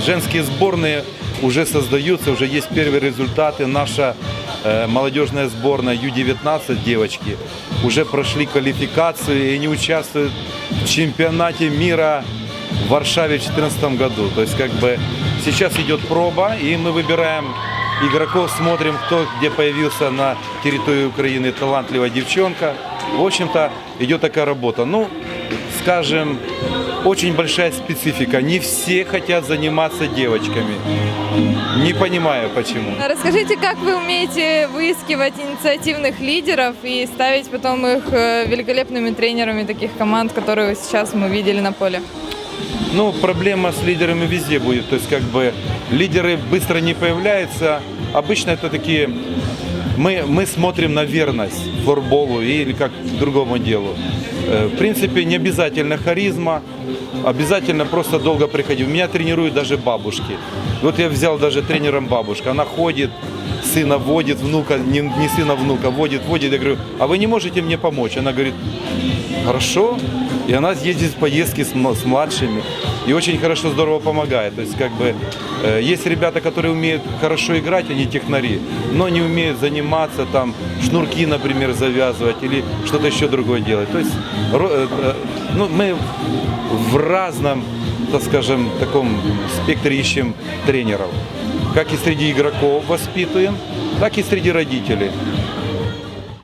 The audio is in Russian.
Женские сборные уже создаются, уже есть первые результаты. Наша э, молодежная сборная Ю-19 девочки уже прошли квалификацию и они участвуют в чемпионате мира в Варшаве в 2014 году. То есть как бы сейчас идет проба и мы выбираем игроков, смотрим, кто где появился на территории Украины талантливая девчонка. В общем-то идет такая работа. Ну, скажем, очень большая специфика. Не все хотят заниматься девочками. Не понимаю почему. Расскажите, как вы умеете выискивать инициативных лидеров и ставить потом их э, великолепными тренерами таких команд, которые сейчас мы видели на поле? Ну, проблема с лидерами везде будет. То есть, как бы, лидеры быстро не появляются. Обычно это такие... Мы, мы смотрим на верность флорболу или как к другому делу. Э, В принципе, не обязательно харизма, обязательно просто долго приходить. Меня тренируют даже бабушки. Вот я взял даже тренером бабушка. Она ходит, сына водит, внука, не, не сына, внука, водит, водит. Я говорю, а вы не можете мне помочь? Она говорит, хорошо. И она ездит в поездки с, с младшими. И очень хорошо, здорово помогает. То есть, как бы, э, есть ребята, которые умеют хорошо играть, они технари, но не умеют заниматься, там, шнурки, например, завязывать или что-то еще другое делать. То есть, э, э, ну, мы в разном, так скажем, таком спектре ищем тренеров. Как и среди игроков воспитываем, так и среди родителей.